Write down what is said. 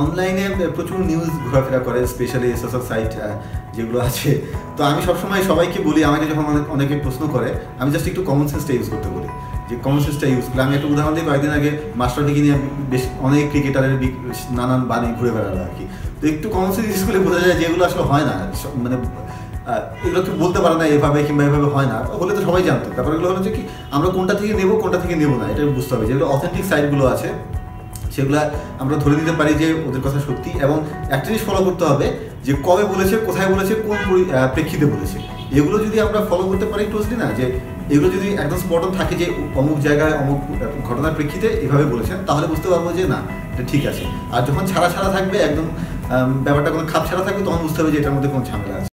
অনলাইনে প্রচুর নিউজ ঘোরাফেরা করে স্পেশালি সোশ্যাল সাইট যেগুলো আছে। তো আমি সবসময় সবাইকে বলি, আমাকে যখন অনেক প্রশ্ন করে, আমি জাস্ট একটু কমন সেন্সটা ইউজ করতে বলি। যে কমন সেন্সটা ইউজ করে, আমি একটা উদাহরণ দিই, কয়েকদিন আগে মাস্টার ডিগ্রি নিয়ে বেশ অনেক ক্রিকেটারের নানান বাণী ঘুরে বেড়ালো আর কি। তো একটু কমন সেন্স ইউজ করলে বোঝা যায় যেগুলো আসলে হয় না। মানে এগুলো কেউ বলতে পারে না এভাবে কিংবা এভাবে হয় না। হলে তো সবাই জানতো। ব্যাপারগুলো হলো যে কি, আমরা কোনটা থেকে নেব, কোনটা থেকে নেব না, এটা বুঝতে হবে। যেগুলো অথেন্টিক সাইটগুলো আছে সেগুলো আমরা ধরে নিতে পারি যে ওদের কথা সত্যি এবং একটা জিনিস ফলো করতে হবে যে কবে বলেছে, কোথায় বলেছে, কোন প্রেক্ষিতে বলেছে। এগুলো যদি আমরা ফলো করতে পারি ক্লোজলি না, যে এগুলো যদি একদম স্পটন থাকে যে অমুক জায়গায় অমুক ঘটনার প্রেক্ষিতে এভাবে বলেছেন, তাহলে বুঝতে পারব যে না, এটা ঠিক আছে। আর যখন ছাড়া ছাড়া থাকবে, একদম ব্যাপারটা কোনো খাপ ছাড়া থাকবে, তখন বুঝতে হবে যে এটার মধ্যে কোনো ঝামেলা আছে।